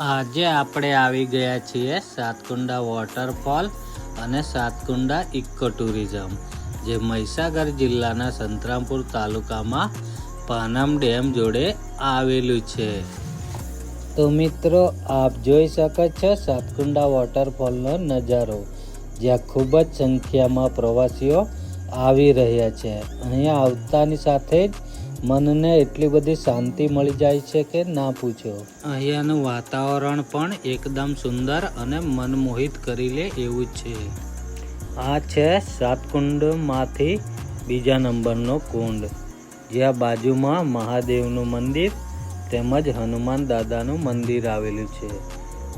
આજે આપણે આવી ગયા છીએ સાતકુંડા વોટરફોલ અને સાતકુંડા ઇકો ટુરિઝમ જે મહીસાગર જિલ્લાના સંતરામપુર તાલુકામાં પાનમ ડેમ જોડે આવેલું છે. તો મિત્રો, આપ જોઈ શકો છો સાતકુંડા વોટરફોલનો નજારો, જ્યાં ખૂબ જ સંખ્યામાં પ્રવાસીઓ આવી રહ્યા છે. અહીંયા આવતાની સાથે જ મનને એટલી બધી શાંતિ મળી જાય છે કે ના પૂછો. અહીંયાનું વાતાવરણ પણ એકદમ સુંદર અને મનમોહિત કરી લે એવું છે. આ છે સાતકુંડમાંથી બીજા નંબરનો કુંડ. જ્યાં બાજુમાં મહાદેવનું મંદિર તેમજ હનુમાન દાદાનું મંદિર આવેલું છે.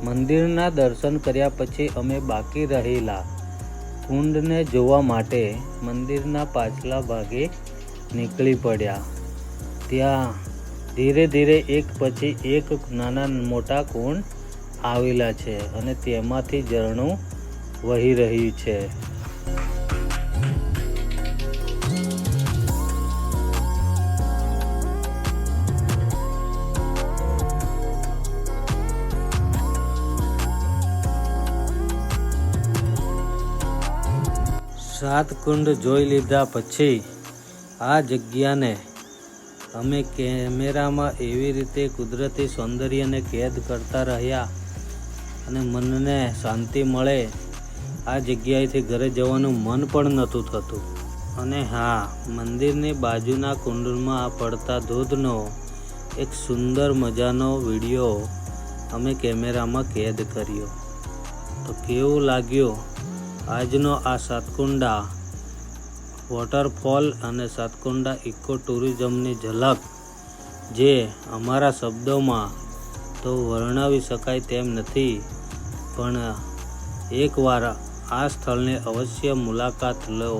મંદિરના દર્શન કર્યા પછી અમે બાકી રહેલા. કુંડને જોવા માટે મંદિરના પાછલા ભાગે નીકળી પડ્યા. ત્યાં ધીરે ધીરે એક પછી એક નાના મોટા કુંડ આવેલા છે અને તેમાંથી ઝરણું વહી રહ્યું છે. સાત કુંડ જોઈ લીધા પછી આ જગ્યાને અમે કેમેરામાં એવી રીતે કુદરતી સૌંદર્યને કેદ કરતા રહ્યા અને મનને શાંતિ મળે, આ જગ્યાએથી ઘરે જવાનું મન પણ નહોતું થતું. અને હા, મંદિરની બાજુના કુંડમાં પડતા ધોધનો એક સુંદર મજાનો વીડિયો અમે કેમેરામાં કેદ કર્યો. તો કેવું લાગ્યું? આજનો આ સાતકુંડા વોટરફોલ અને સાતકુંડા ઇકો ટુરિઝમની ઝલક જે અમારા શબ્દોમાં તો વર્ણવી શકાય તેમ નથી, પણ એકવાર આ સ્થળને અવશ્ય મુલાકાત લો.